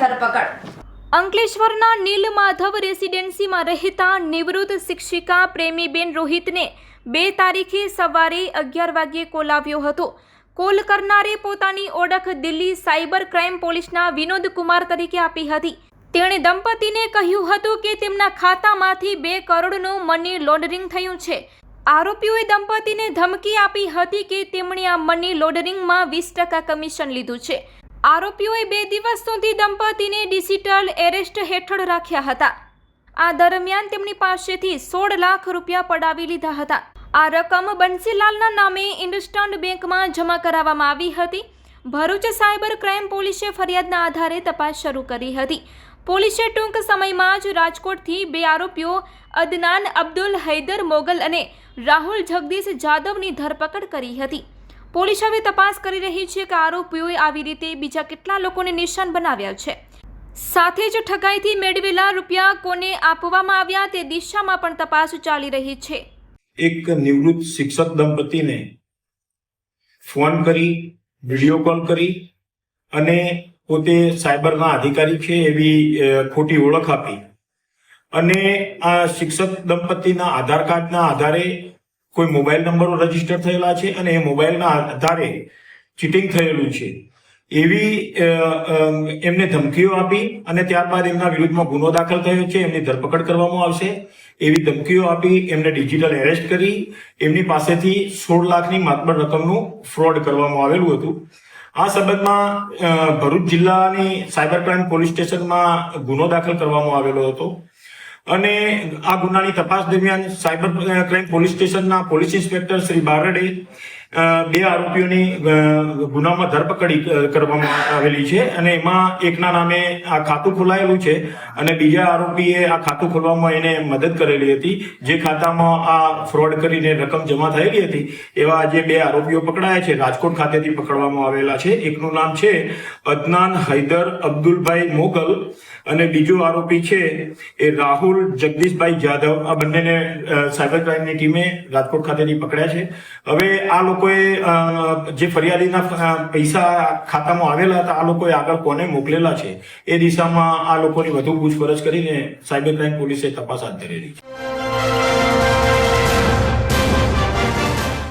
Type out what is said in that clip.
ધરપકડ. અંકલેશ્વરના નીલમાધવ રેસિડેન્સીમાં રહેતા નિવૃત્ત શિક્ષિકા પ્રેમીબેન રોહિતને બે તારીખે સવારે અગિયાર વાગ્યે કોલ આવ્યો હતો. કોલ કરનારે પોતાની ઓળખ દિલ્હી સાયબર ક્રાઇમ પોલીસના વિનોદ કુમાર તરીકે આપી હતી. તેણે દંપતીને કહ્યું હતું કે તેમના ખાતામાંથી બે કરોડનું મની લોન્ડરિંગ થયું છે. આરોપીઓએ દંપતીને ધમકી આપી હતી કે તેમણે આ મની લોન્ડરિંગમાં વીસ ટકા કમિશન લીધું છે. આરોપીઓએ બે દિવસ સુધી દંપતીને ડિજિટલ એરેસ્ટ હેઠળ રાખ્યા હતા. આ દરમિયાન તેમની પાસેથી સોળ લાખ રૂપિયા પડાવી લીધા હતા. આ રકમ બંસીલાલના નામે ઇન્ડસ્ટન્ડ બેંકમાં જમા કરાવવામાં આવી હતી. ભરૂચ સાયબર ક્રાઇમ પોલીસે ફરિયાદના આધારે તપાસ શરૂ કરી હતી. પોલીસે ટૂંક સમયમાં જ રાજકોટથી બે આરોપીઓ, અદનાન અબ્દુલ હૈદર મોગલ અને રાહુલ જગદીશ જાદવની ધરપકડ કરી હતી. પોલીસ હવે તપાસ કરી રહી છે કે આરોપીઓએ આવી રીતે બીજા કેટલા લોકોને નિશાન બનાવ્યા છે. સાથે જ ઠગાઈથી મેળવેલા રૂપિયા કોને આપવામાં આવ્યા તે દિશામાં પણ તપાસ ચાલી રહી છે. એક નિવૃત્ત શિક્ષક દંપતીને ફોન કરી, વીડિયો કોલ કરી અને પોતે સાયબરના અધિકારી છે એવી ખોટી ઓળખ આપી. અને આ શિક્ષક દંપતીના આધાર કાર્ડના આધારે કોઈ મોબાઈલ નંબરો રજિસ્ટર થયેલા છે અને એ મોબાઈલના આધારે ચીટિંગ થયેલું છે. એવી એમને ધમકીઓ આપી અને ત્યારબાદ એમના વિરુદ્ધમાં ગુનો દાખલ થયો છે. એમની ધરપકડ કરવામાં આવશે. એવી ધમકીઓ આપી એમને ડિજિટલ એરેસ્ટ કરી. એમની પાસેથી સોળ લાખની માતબર રકમનું ફ્રોડ કરવામાં આવેલું હતું. આ સંબંધમાં ભરૂચ જિલ્લાની સાયબર ક્રાઇમ પોલીસ સ્ટેશનમાં ગુનો દાખલ કરવામાં આવેલો હતો. અને આ ગુનાની તપાસ દરમિયાન સાયબર ક્રાઇમ પોલીસ સ્ટેશનના પોલીસ ઇન્સ્પેક્ટર શ્રી બારડે બે આરોપીઓની ગુનામાં ધરપકડી કરવામાં આવેલી છે અને એમાં એકના નામે આ ખાતું ખોલાયેલું છે અને બીજા આરોપીએ આ ખાતું ખોલવામાં એને મદદ કરેલી હતી. જે ખાતામાં આ ફ્રોડ કરીને રકમ જમા થયેલી હતી, એવા જે બે આરોપીઓ પકડાયા છે. રાજકોટ ખાતેથી પકડવામાં આવેલા છે. એકનું નામ છે અદનાન હૈદર અબ્દુલભાઈ મોગલ અને બીજો આરોપી છે એ રાહુલ જગદીશભાઈ જાધવ. આ બંનેને સાયબર ક્રાઇમની ટીમે રાજકોટ ખાતેથી પકડ્યા છે. હવે આ લોકોએ જે ફરિયાદીના પૈસા ખાતામાં આવેલા હતા, આ લોકોએ આગળ કોને મોકલેલા છે? એ દિશામાં આ લોકોની વધુ પૂછપરછ કરીને સાયબર ક્રાઇમ પોલીસે તપાસ હાથ ધરેલી છે.